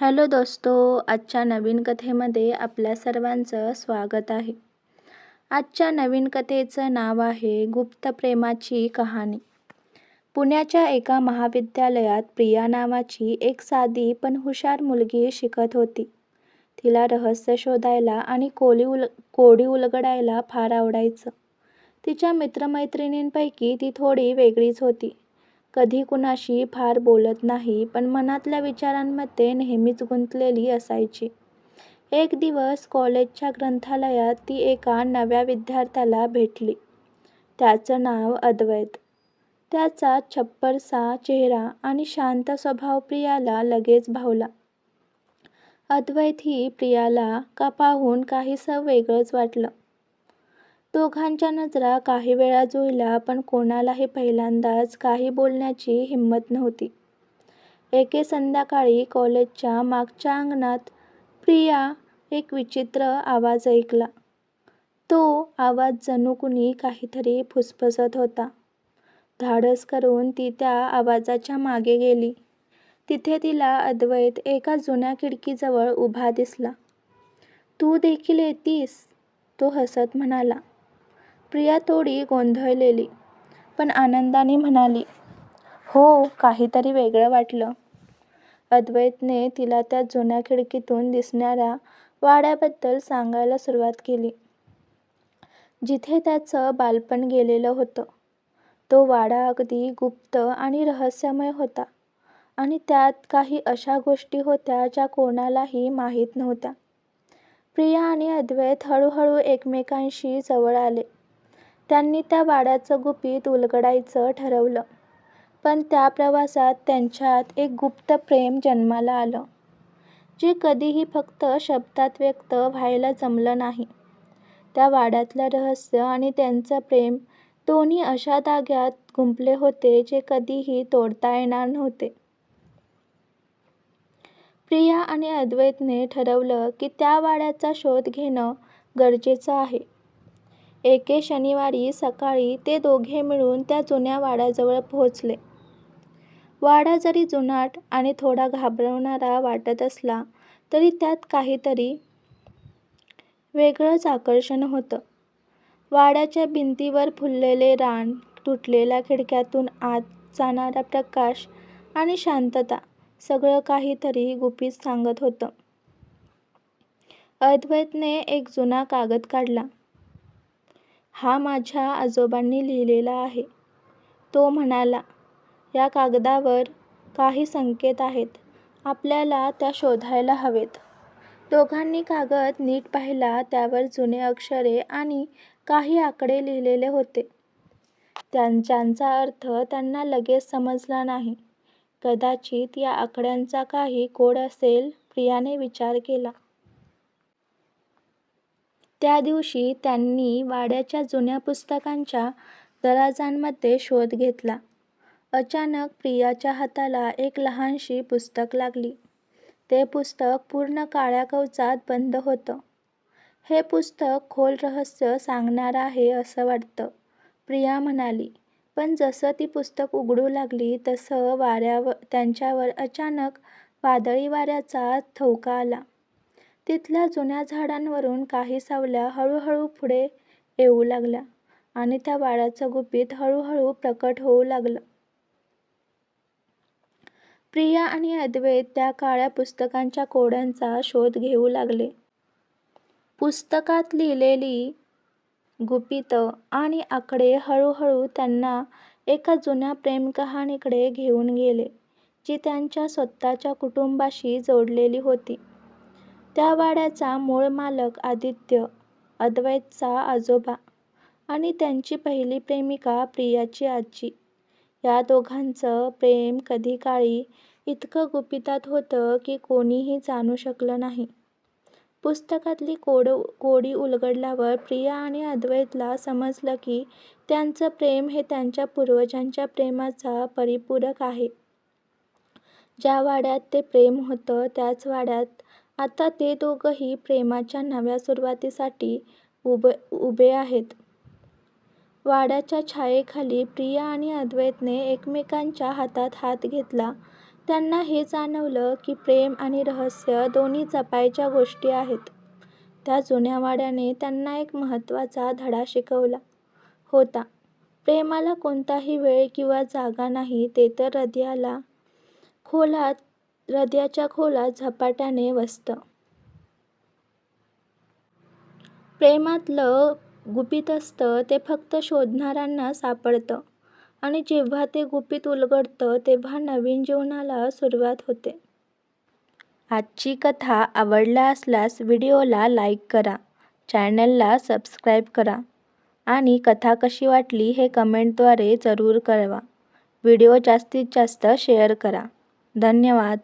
Hello दोस्तो आजच्या नवीन कथेमध्ये आपल्या सर्वांचं स्वागत आहे. आजच्या नवीन कथेचं नाव आहे गुप्त प्रेमाची कहाणी. पुण्याच्या एका महाविद्यालयात प्रिया नावाची एक साधी पण हुशार मुलगी शिकत होती. तिला रहस्य शोधायला आणि कोली उल कोडी उलगडायला फार आवडायचं. तिच्या मित्रमैत्रिणींपैकी ती थोडी वेगळीच होती. कधी कुणाशी फार बोलत नाही पण मनातल्या विचारांमध्ये नेहमीच गुंतलेली असायची. एक दिवस कॉलेजच्या ग्रंथालयात ती एका नव्या विद्यार्थ्याला भेटली. त्याचं नाव अद्वैत. त्याचा छप्परसा चेहरा आणि शांत स्वभाव प्रियाला लगेच भावला. अद्वैत ही प्रियाला का पाहून काहीसं वेगळंच वाटलं. दोघांच्या नजरा काही वेळा जुळल्या पण कोणालाही पहिल्यांदाच काही बोलण्याची हिंमत नव्हती. एके संध्याकाळी कॉलेजच्या मागच्या अंगणात प्रिया एक विचित्र आवाज ऐकला. तो आवाज जणू कुणी काहीतरी फुसफुसत होता. धाडस करून ती त्या आवाजाच्या मागे गेली. तिथे तिला अद्वैत एका जुन्या खिडकीजवळ उभा दिसला. तू देखील येतीस? तो हसत म्हणाला. प्रिया थोडी गोंधळलेली पण आनंदाने म्हणाली हो काहीतरी वेगळं वाटलं. अद्वैतने तिला त्या जुन्या खिडकीतून दिसणाऱ्या वाड्याबद्दल सांगायला सुरुवात केली. जिथे त्याचं बालपण गेलेलं होतं तो वाडा अगदी गुप्त आणि रहस्यमय होता आणि त्यात काही अशा गोष्टी होत्या ज्या कोणालाही माहीत नव्हत्या. प्रिया आणि अद्वैत हळूहळू एकमेकांशी जवळ आले. त्यांनी त्या बाळाचं गुपित उलगडायचं ठरवलं. पण त्या प्रवासात त्यांच्यात एक गुप्त प्रेम जन्माला आलं जे कधीही फक्त शब्दात व्यक्त व्हायला जमलं नाही. त्या वाड्यातलं रहस्य आणि त्यांचं प्रेम दोन्ही अशा धाग्यात गुंपले होते जे कधीही तोडता येणार नव्हते. प्रिया आणि अद्वैतने ठरवलं की त्या वाड्याचा शोध घेणं गरजेचं आहे. एके शनिवारी सकाळी ते दोघे मिळून त्या जुन्या वाड्याजवळ पोहोचले. वाडा जरी जुनाट आणि थोडा घाबरवणारा वाटत असला तरी त्यात काहीतरी वेगळंच आकर्षण होतं. वाड्याच्या भिंतीवर फुललेले रान तुटलेल्या खिडक्यातून आत जाणारा प्रकाश आणि शांतता सगळं काहीतरी गुपित सांगत होतं. अद्वैतने एक जुना कागद काढला. हा माझ्या आजोबांनी लिहिलेला आहे. तो म्हणाला या कागदावर काही संकेत आहेत. आपल्याला त्या शोधायला हवेत. दोघांनी कागद नीट पाहिला त्यावर जुने अक्षरे आणि काही आकडे लिहिलेले होते. ज्यांचा अर्थ त्यांना लगेच समजला नाही. कदाचित या आकड्यांचा काही कोड असेल प्रियाने विचार केला. त्या दिवशी त्यांनी वाड्याच्या जुन्या पुस्तकांच्या दराजांमध्ये शोध घेतला. अचानक प्रियाच्या हाताला एक लहानशी पुस्तक लागली. ते पुस्तक पूर्ण काळ्या कवचात बंद होतं. हे पुस्तक खोल रहस्य सांगणारं आहे असं वाटतं प्रिया म्हणाली. पण जसं ती पुस्तक उघडू लागली तसं वाऱ्यावर त्यांच्यावर अचानक वादळी वाऱ्याचा थौका आला. तिथल्या जुन्या झाडांवरून काही सावल्या हळूहळू पुढे येऊ लागल्या आणि त्या बाळाचं गुपित हळूहळू प्रकट होऊ लागलं. प्रिया आणि अद्वैत त्या काळ्या पुस्तकांच्या कोड्यांचा शोध घेऊ लागले. पुस्तकात लिहिलेली गुपितं आणि आकडे हळूहळू त्यांना एका जुन्या प्रेमकहाणीकडे घेऊन गेले जी त्यांच्या स्वतःच्या कुटुंबाशी जोडलेली होती. त्या वाड्याचा मूळ मालक आदित्य अद्वैतचा आजोबा आणि त्यांची पहिली प्रेमिका प्रियाची आजी. या दोघांचं प्रेम कधी काळी इतकं गुपितात होतं की कोणीही जाणू शकलं नाही. पुस्तकातली कोड कोडी उलगडल्यावर प्रिया आणि अद्वैतला समजलं की त्यांचं प्रेम हे त्यांच्या पूर्वजांच्या प्रेमाचा परिपूरक आहे. ज्या वाड्यात ते प्रेम होतं त्याच वाड्यात आता ते दोघंही प्रेमाच्या नव्या सुरुवातीसाठी उभे उभे आहेत वाड्याच्या छायेखाली प्रिया आणि अद्वैतने एकमेकांच्या हातात हात घेतला त्यांना हे जाणवलं की प्रेम आणि रहस्य दोन्ही जपायच्या गोष्टी आहेत. त्या जुन्या वाड्याने त्यांना एक महत्त्वाचा धडा शिकवला होता. प्रेमाला कोणताही वेळ किंवा जागा नाही ते तर हृदयाला खोलात हृदयाच्या खोलात झपाट्याने वसतं. प्रेमातलं गुपित असतं ते फक्त शोधणाऱ्यांना सापडतं आणि जेव्हा ते गुपित उलगडतं तेव्हा नवीन जीवनाला सुरुवात होते. आजची कथा आवडला असल्यास व्हिडिओला लाईक करा, चॅनलला सबस्क्राईब करा आणि कथा कशी वाटली हे कमेंटद्वारे जरूर कळवा. व्हिडिओ जास्तीत जास्त शेअर करा. धन्यवाद.